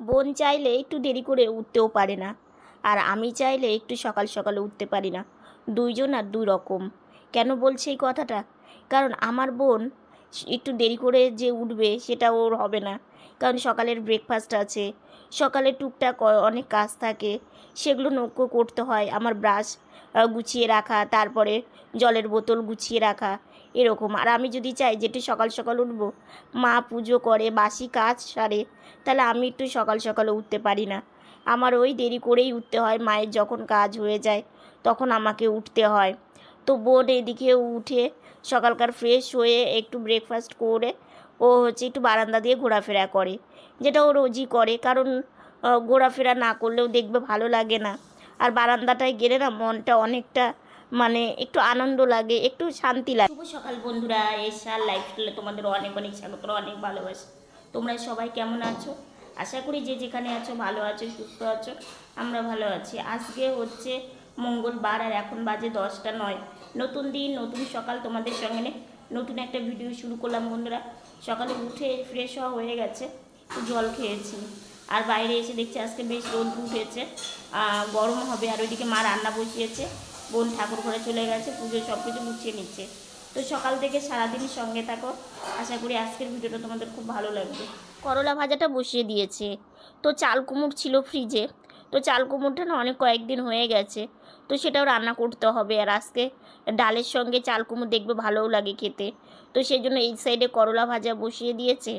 বোন চাইলে একটু দেরি করে উঠতেও পারে না। আর আমি চাইলে একটু সকাল সকালে উঠতে পারি না। দুইজন আর দুই রকম। কেন বলছে এই কথাটা? কারণ আমার বোন একটু দেরি করে যে উঠবে সেটা ওর হবে না। কারণ সকালের ব্রেকফাস্ট আছে, সকালে টুকটাক অনেক কাজ থাকে, সেগুলো নৌকো করতে হয়। আমার ব্রাশ গুছিয়ে রাখা, তারপরে জলের বোতল গুছিয়ে রাখা এরকম। আর আমি যদি চাই যে একটু সকাল সকাল উঠবো, মা পুজো করে, বাসি কাজ সারে, তাহলে আমি একটু সকাল সকালে উঠতে পারি না। আমার ওই দেরি করেই উঠতে হয়, মায়ের যখন কাজ হয়ে যায় তখন আমাকে উঠতে হয়। তো বোন এদিকে উঠে সকালকার ফ্রেশ হয়ে একটু ব্রেকফাস্ট করে, ও হচ্ছে একটু বারান্দা দিয়ে ঘোরাফেরা করে, যেটা ও রোজই করে। কারণ ঘোরাফেরা না করলেও দেখবে ভালো লাগে না। আর বারান্দাটায় গেলে না মনটা অনেকটা মানে একটু আনন্দ লাগে, একটু শান্তি লাগে। শুভ সকাল বন্ধুরা এসার লাইফস্টাইলে তোমাদের অনেক অনেক স্বাগত, অনেক ভালোবাসা। তোমরা সবাই কেমন আছো? আশা করি যে যেখানে আছো ভালো আছো, সুস্থ আছো, আমরা ভালো আছি। আজকে হচ্ছে মঙ্গলবার আর এখন বাজে দশটা নয়। নতুন দিন, নতুন সকাল তোমাদের সঙ্গে নতুন একটা ভিডিও শুরু করলাম বন্ধুরা। সকালে উঠে ফ্রেশ হওয়া হয়ে গেছে জল খেয়েছি। আর বাইরে এসে দেখছি আজকে বেশ রোদ উঠেছে গরম হবে আর ওইদিকে মা রান্না বসিয়েছে। বোন ঠাকুর ঘরে চলে গেছে, পুজো সব কিছু গুছিয়ে নিচ্ছে। তো সকাল থেকে সারাদিন সঙ্গে থাকো। আশা করি আজকের ভিডিওটা তোমাদের খুব ভালো লাগবে। করলা ভাজাটা বসিয়ে দিয়েছে। তো চাল কুমড় ছিল ফ্রিজে। তো চাল কুমড়টা না অনেক কয়েকদিন হয়ে গেছে। তো সেটাও রান্না করতে হবে। আর আজকে ডালের সঙ্গে চাল কুমড় দেখবে ভালোও লাগে খেতে। তো সেই জন্য এই সাইডে করলা ভাজা বসিয়ে দিয়েছে।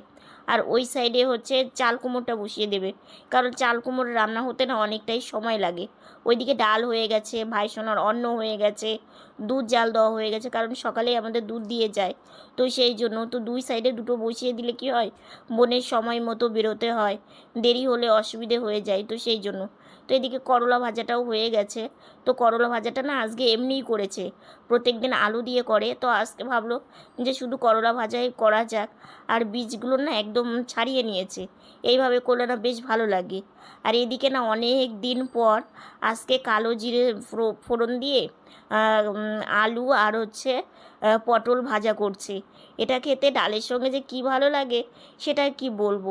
আর ওই সাইডে হচ্ছে চাল কুমোরটা বসিয়ে দেবে। কারণ চাল কুমোর রান্না হতে না অনেকটাই সময় লাগে। ওইদিকে ডাল হয়ে গেছে ভাই সোনার অন্ন হয়ে গেছে, দুধ জাল দেওয়া হয়ে গেছে, কারণ সকালে আমাদের দুধ দিয়ে যায়। তো সেই জন্য তো দুই সাইডে দুটো বসিয়ে দিলে কি হয়? বোনের সময় মতো বেরোতে হয়, দেরি হলে অসুবিধে হয়ে যায়। তো সেই জন্য তো এদিকে করলা ভাজাটাও হয়ে গেছে। তো করলা ভাজাটা না আজকে এমনিই করেছে। প্রত্যেক দিন আলু দিয়ে করে। তো আজকে ভাবলো যে শুধু করলা ভাজাই করা যাক। আর বীজগুলো না একদম ছাড়িয়ে নিয়েছে। এইভাবে করলে না বেশ ভালো লাগে। আর এদিকে না অনেক দিন পর আজকে কালো জিরে ফোড়- ফোড়ন দিয়ে আলু আর হচ্ছে পটল ভাজা করছে। এটা খেতে ডালের সঙ্গে যে কি ভালো লাগে, সেটা কি বলব?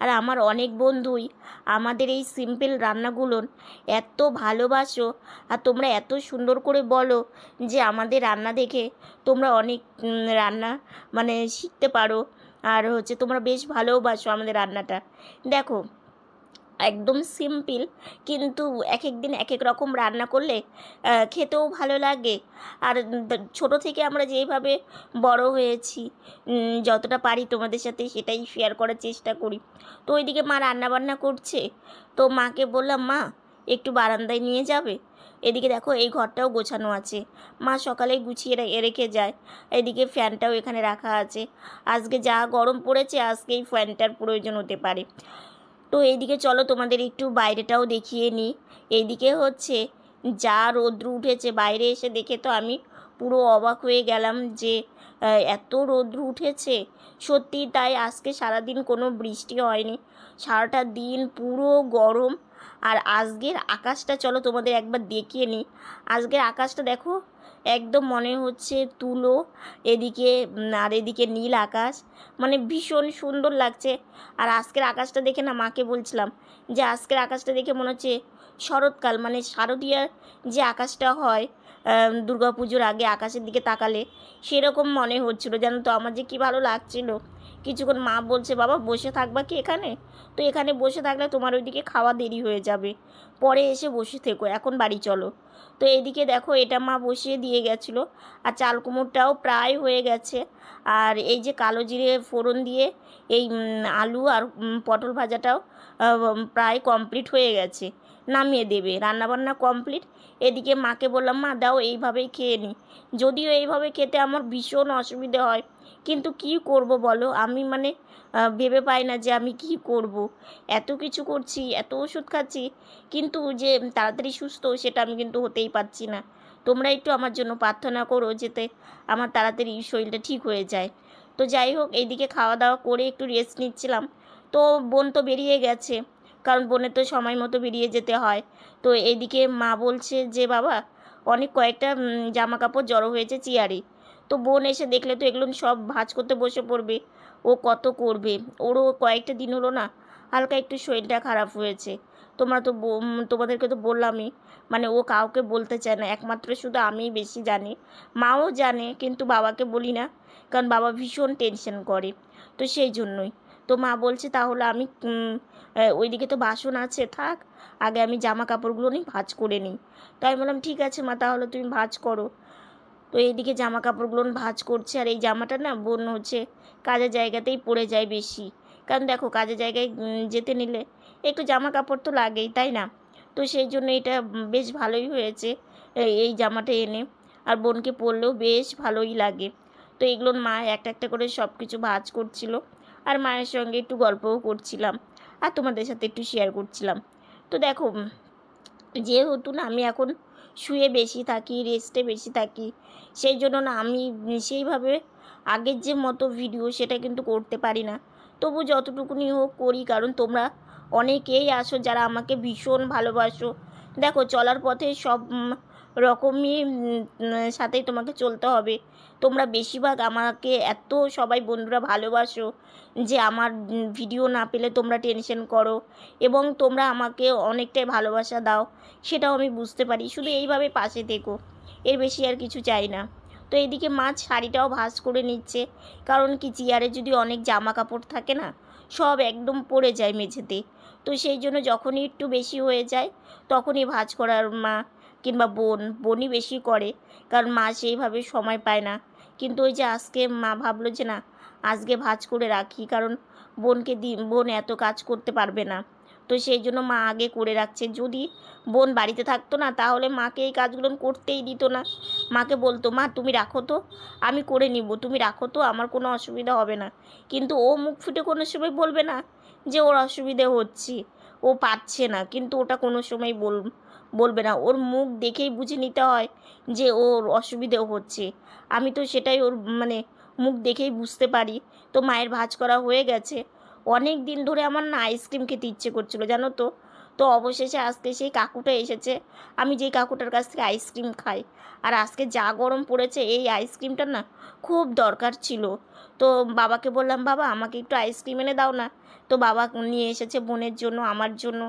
আর আমার অনেক বন্ধুই, আমাদের এই সিম্পল রান্নাগুলো এত ভালোবাসো, আর তোমরা এত সুন্দর করে বলো যে আমাদের রান্না দেখে তোমরা অনেক রান্না মানে শিখতে পারো। আর হচ্ছে তোমরা বেশ ভালোবাসো আমাদের রান্নাটা। দেখো একদম সিম্পল। কিন্তু এক এক দিন এক এক রকম রান্না করলে খেতেও ভালো লাগে। আর ছোট থেকে আমরা যেভাবে বড় হয়েছি যতটা পারি তোমাদের সাথে সেটাই শেয়ার করার চেষ্টা করি। তো ওইদিকে মা রান্না বান্না করছে। তো মাকে বললাম, মা, একটু বারান্দায় নিয়ে যাবে। এদিকে দেখো এই ঘরটাও গোছানো আছে। মা সকালেই গুছিয়ে রেখে যায়। এদিকে ফ্যানটাও এখানে রাখা আছে। আজকে যা গরম পড়েছে আজকে এই ফ্যানটার প্রয়োজন হতে পারে। তো এইদিকে চলো, তোমাদের একটু বাইরেটাও দেখিয়ে নিই এইদিকে হচ্ছে যা রৌদ্র উঠেছে, বাইরে এসে দেখে তো আমি পুরো অবাক হয়ে গেলাম যে এত রৌদ্র উঠেছে। সত্যি তাই আজকে সারাদিন কোনো বৃষ্টি হয়নি। সারাটা দিন পুরো গরম। আর আজকের আকাশটা, চলো তোমাদের একবার দেখিয়ে নিই আজকের আকাশটা দেখো একদম মনে হচ্ছে তুলো, এদিকে আর এদিকে নীল আকাশ। মানে ভীষণ সুন্দর লাগছে। আর আজকের আকাশটা দেখে না মাকে বলছিলাম যে, আজকের আকাশটা দেখে মনে হচ্ছে শরৎকাল মানে শারদীয়ার যে আকাশটা হয় পুজোর আগে আকাশের দিকে তাকালে সেরকম মনে হচ্ছিল জানো তো আমার যে কী ভালো লাগছিল। কিছুক্ষণ মা বলছে, বাবা, বসে থাকবা কি এখানে? তো এখানে বসে থাকলে তোমার ওইদিকে খাওয়া দেরি হয়ে যাবে। পরে এসে বসে থেকো, এখন বাড়ি চলো। তো এইদিকে দেখো, এটা মা বসিয়ে দিয়ে গেছিল, আর চাল কুমড়টাও প্রায় হয়ে গেছে। আর এই যে কালো জিরে ফোড়ন দিয়ে এই আলু আর পটল ভাজাটাও প্রায় কমপ্লিট হয়ে গেছে। নামিয়ে দেবে। রান্নাবান্না কমপ্লিট। এদিকে মাকে বললাম, মা, দাও, এইভাবেই খেয়ে নিই যদিও এইভাবে খেতে আমার ভীষণ অসুবিধে হয়, কিন্তু কি করব বলো? আমি মানে ভেবে পাই না যে আমি কি করব। এত কিছু করছি, এত ওষুধ খাচ্ছি, কিন্তু যে তাড়াতাড়ি সুস্থ, সেটা আমি কিন্তু হতেই পারছি না। তোমরা একটু আমার জন্য প্রার্থনা করো যেতে আমার তাড়াতাড়ি শরীরটা ঠিক হয়ে যায়। তো যাই হোক এইদিকে খাওয়া দাওয়া করে একটু রেস্ট নিচ্ছিলাম। তো বোন তো বেরিয়ে গেছে। কারণ বোনের তো সময় মতো বেরিয়ে যেতে হয়। তো এদিকে মা বলছে যে, বাবা, অনেক কয়েকটা জামা কাপড় জড়ো হয়েছে চেয়ারে। তো বোন এসে দেখলে তো এগুলো সব ভাঁজ করতে বসে পড়বে। ও কত করবে? ওরও কয়েকটা দিন হলো না, হালকা একটু শরীরটা খারাপ হয়েছে। তোমরা তো তোমাদেরকে তো বললামই মানে ও কাউকে বলতে চায় না। একমাত্র শুধু আমিই বেশি জানি। মাও জানে, কিন্তু বাবাকে বলি না, কারণ বাবা ভীষণ টেনশন করে। তো সেই জন্যই। তো মা বলছে, তাহলে আমি ওইদিকে তো বাসন আছে, থাক, আগে আমি জামা কাপড়গুলো নিই ভাঁজ করে নিই। তো আমি বললাম, ঠিক আছে মা, তাহলে তুমি ভাঁজ করো। তো এইদিকে জামা কাপড়গুলো ভাঁজ করছে, আর এই জামাটা না বোন হচ্ছে কাজের জায়গাতেই পড়ে যায় বেশি। কারণ দেখো, কাজের জায়গায় যেতে নিলে একটু জামা কাপড় তো লাগেই, তাই না? তো সেই জন্য এটা বেশ ভালোই হয়েছে এই- জামাটা এনে। আর বোনকে পরলেও বেশ ভালোই লাগে। তো এগুলোর মা একটা একটা করে সব কিছু ভাঁজ করছিল। আর মায়ের সঙ্গে একটু গল্পও করছিলাম আর তোমাদের সাথে একটু শেয়ার করছিলাম। তো দেখো যেহেতু না আমি এখন শুয়ে বেশি থাকি রেস্টে বেশি থাকি, সেই জন্য না আমি সেইভাবে আগের যে মতো ভিডিও সেটা কিন্তু করতে পারি না। তবু যতটুকুনি হোক করি, কারণ তোমরা অনেকেই আসো যারা আমাকে ভীষণ ভালোবাসো। দেখো, চলার পথে সব রকমই সাথেই তোমাকে চলতে হবে। তোমরা বেশিরভাগ আমাকে এত সবাই বন্ধুরা ভালোবাসো যে আমার ভিডিও না পেলে তোমরা টেনশন করো এবং তোমরা আমাকে অনেকটাই ভালোবাসা দাও, সেটাও আমি বুঝতে পারি। শুধু এইভাবে পাশে থেকো, এর বেশি আর কিছু চাই না। তো এদিকে মাছ শাড়িটাও ভাঁজ করে নিচ্ছে, কারণ কি চেয়ারে যদি অনেক জামা কাপড় থাকে না, সব একদম পড়ে যায় মেঝেতে। তো সেই জন্য যখনই একটু বেশি হয়ে যায়, তখনই ভাঁজ করার মা কিংবা বোন, বোনই বেশি করে, কারণ মা সেইভাবে সময় পায় না। কিন্তু ওই যে আজকে মা ভাবলো যে না, আজকে ভাঁজ করে রাখি, কারণ বোনকে দি, বোন এত কাজ করতে পারবে না। তো সেই জন্য মা আগে করে রাখছে। যদি বোন বাড়িতে থাকতো না, তাহলে মাকে এই কাজগুলো করতেই দিত না। মাকে বলতো, মা, তুমি রাখো তো, আমি করে নিব, তুমি রাখো তো, আমার কোনো অসুবিধা হবে না। কিন্তু ও মুখ ফুটে কোনো সময় বলবে না যে, ওর অসুবিধে হচ্ছে, ও পাচ্ছে না। কিন্তু ওটা কোনো সময় বল বলবে না। ওর মুখ দেখেই বুঝে নিতে হয় যে ওর অসুবিধেও হচ্ছে। আমি তো সেটাই ওর মানে মুখ দেখেই বুঝতে পারি। তো মায়ের ভাজ করা হয়ে গেছে। অনেক দিন ধরে আমার না আইসক্রিম খেতে ইচ্ছে করছিল, জানো তো? তো অবশেষে আজকে সেই কাকুটা এসেছে। আমি যেই কাকুটার কাছ থেকে আইসক্রিম খাই। আর আজকে যা গরম পড়েছে, এই আইসক্রিমটা না খুব দরকার ছিল। তো বাবাকে বললাম, বাবা, আমাকে একটু আইসক্রিম এনে দাও না। তো বাবা নিয়ে এসেছে বোনের জন্য, আমার জন্য।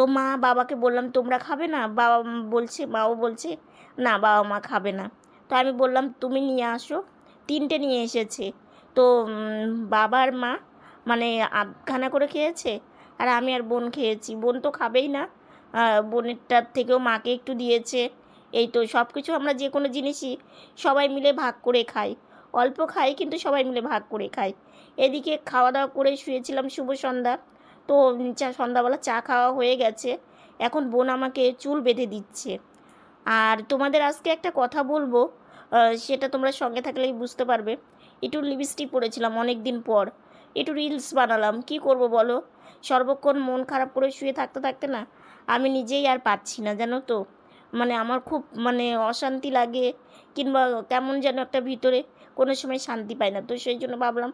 তো মা বাবাকে বললাম, তোমরা খাবে না? বাবা বলছে মাও বলছে, না, বাবা মা খাবে না। তো আমি বললাম, তুমি নিয়ে আসো। তিনটে নিয়ে এসেছে। তো বাবার মা মানে আধখানা করে খেয়েছে আর আমি আর বোন খেয়েছি। বোন তো খাবেই না। বোনেরটার থেকেও মাকে একটু দিয়েছে। এই তো সব কিছু আমরা যে কোনো জিনিসই সবাই মিলে ভাগ করে খাই। অল্প খাই, কিন্তু সবাই মিলে ভাগ করে খাই। এদিকে খাওয়া দাওয়া করে শুয়েছিলাম শুভ সন্ধ্যা। তো চা সন্ধ্যাবেলা চা খাওয়া হয়ে গেছে। এখন বোন আমাকে চুল বেঁধে দিচ্ছে। আর তোমাদের আজকে একটা কথা বলব সেটা তোমরা সঙ্গে থাকলেই বুঝতে পারবে। একটু লিপস্টিক পরেছিলাম অনেক দিন পর। একটু রিলস বানালাম। কি করব বলো? সর্বক্ষণ মন খারাপ করে শুয়ে থাকতে থাকতে না, আমি নিজেই আর পাচ্ছি না, জানো তো। মানে আমার খুব মানে অশান্তি লাগে, কিংবা কেমন যেন একটা ভিতরে কোনো সময় শান্তি পায় না। তো সেই জন্য ভাবলাম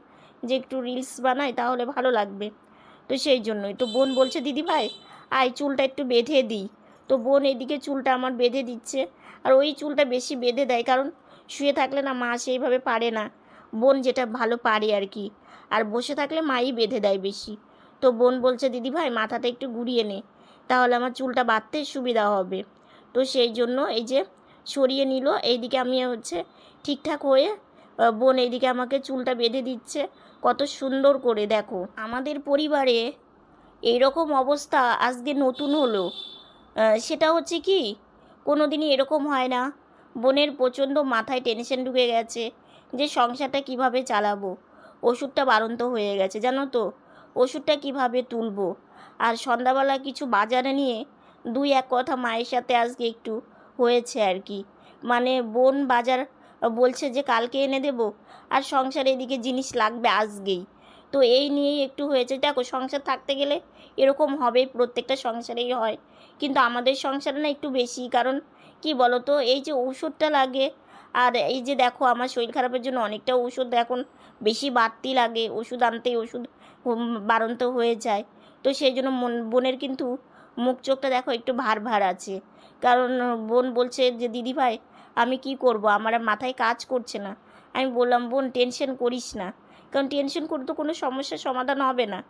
যে একটু রিলস বানাই, তাহলে ভালো লাগবে। তো সেই জন্যই। তো বোন বলছে, দিদি ভাই, আয় চুলটা একটু বেঁধে দিই। তো বোন এদিকে চুলটা আমার বেঁধে দিচ্ছে। আর ওই চুলটা বেশি বেঁধে দেয়, কারণ শুয়ে থাকলে না মা সেইভাবে পারে না। বোন যেটা ভালো পারে আর কি। আর বসে থাকলে মাই বেঁধে দেয় বেশি। তো বোন বলছে, দিদি ভাই, মাথাটা একটু ঘুরিয়ে নে। তাহলে আমার চুলটা বাঁধতে সুবিধা হবে। তো সেই জন্য এই যে সরিয়ে নিল, এইদিকে আমি হচ্ছে ঠিকঠাক হয়ে বোন এইদিকে আমাকে চুলটা বেঁধে দিচ্ছে। কত সুন্দর করে দেখো। আমাদের পরিবারে এইরকম অবস্থা আজকে নতুন হলো। সেটা হচ্ছে কি কোনো দিনই এরকম হয় না। বোনের প্রচণ্ড মাথায় টেনশন ঢুকে গেছে যে সংসারটা কীভাবে চালাবো। ওষুধটা বারন্ত হয়ে গেছে, জানো তো? ওষুধটা কীভাবে তুলবো? আর সন্ধ্যাবেলা কিছু বাজারে নিয়ে দুই এক কথা মায়ের সাথে আজকে একটু হয়েছে আর কি। মানে বোন বাজার বলছে যে কালকে এনে দেবো। আর সংসারে এদিকে জিনিস লাগবে আজকেই। তো এই নিয়েই একটু হয়েছে। দেখো সংসার থাকতে গেলে এরকম হবে প্রত্যেকটা সংসারেই হয়। কিন্তু আমাদের সংসারে না একটু বেশি। কারণ কি বলো তো এই যে ওষুধটা লাগে আর এই যে দেখো আমার শরীর খারাপের জন্য অনেকটা ওষুধ এখন বেশি বাড়তি লাগে। ওষুধ আনতেই ওষুধ উম, বাড়ন্ত হয়ে যায়। তো সেই জন্য মন বোনের কিন্তু মুখ চোখটা দেখো একটু ভার ভার আছে। কারণ বোন বলছে যে দিদি ভাই আমি কি করব? আমার মাথায় কাজ করছে না। আমি বললাম, বোন টেনশন করিস না। কারণ টেনশন করে তো কোনো সমস্যার সমাধান হবে না।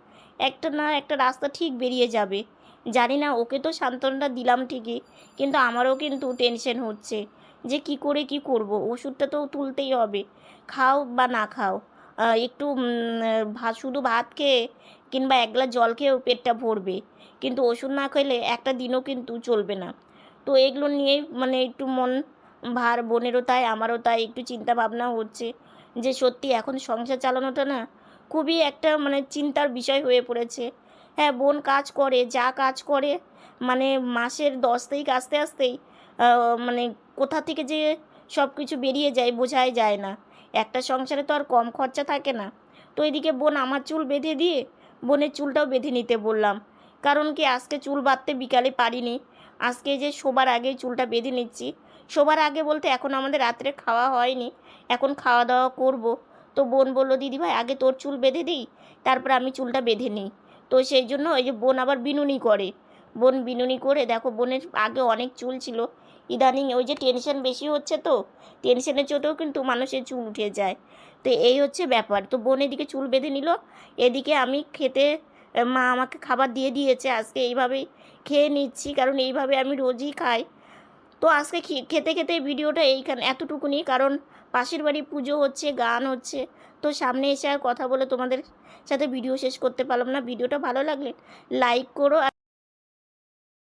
একটা না একটা রাস্তা ঠিক বেরিয়ে যাবে। জানি না, ওকে তো সান্ত্বনাটা দিলাম ঠিকই, কিন্তু আমারও কিন্তু টেনশন হচ্ছে। যে কি করে কি করব? ওষুধটা তো তুলতেই হবে। খাও বা না খাও একটু ভাত শুধু ভাত খেয়ে কিংবা এক গ্লাস জল খেয়েও পেটটা ভরবে। কিন্তু ওষুধ না খেলে একটা দিনও কিন্তু চলবে না। তো এগুলো নিয়েই মানে একটু মন ভার বোনেরও তাই, আমারও তাই, একটু চিন্তা ভাবনা হচ্ছে যে সত্যি এখন সংসার চালানোটা না খুবই একটা মানে চিন্তার বিষয় হয়ে পড়েছে। হ্যাঁ বোন কাজ করে, যা কাজ করে মানে মাসের দশ তারিখ আসতে আসতেই মানে কোথা থেকে যে সব কিছু বেরিয়ে যায় বোঝাই যায় না। একটা সংসারে তো আর কম খরচা থাকে না। তো এদিকে বোন আমার চুল বেঁধে দিয়ে বোনের চুলটাও বেঁধে নিতে বললাম। কারণ কি আজকে চুল বাঁধতে বিকালে পারিনি। আজকে যে শোবার আগে চুলটা বেঁধে নিচ্ছি। শোবার আগে বলতে এখন আমাদের রাত্রে খাওয়া হয়নি। এখন খাওয়া দাওয়া করব। তো বোন বলল, দিদি ভাই, আগে তোর চুল বেঁধে দিই, তারপর আমি চুলটা বেঁধে নিই। তো সেই জন্য ওই যে বোন আবার বিনুনি করে। বোন বিনুনি করে, দেখো বোনের আগে অনেক চুল ছিল। ইদানিং ওই যে টেনশন বেশি হচ্ছে তো, টেনশনের চোটেও কিন্তু মানুষের চুল উঠে যায়। তো এই হচ্ছে ব্যাপার। তো বোন এদিকে চুল বেঁধে নিল, এদিকে আমি খেতে মা আমাকে খাবার দিয়ে দিয়েছে, আজকে এইভাবেই খেয়ে নিচ্ছি, কারণ এইভাবে আমি রোজই খাই। তো আজকে খেতে খেতে ভিডিওটা এইখানে, এতটুকুনি, কারণ পাশের বাড়ি পুজো হচ্ছে, গান হচ্ছে, তো সামনে এসে আর কথা বলে তোমাদের সাথে ভিডিও শেষ করতে পারলাম না। ভিডিওটা ভালো লাগলে, লাইক করো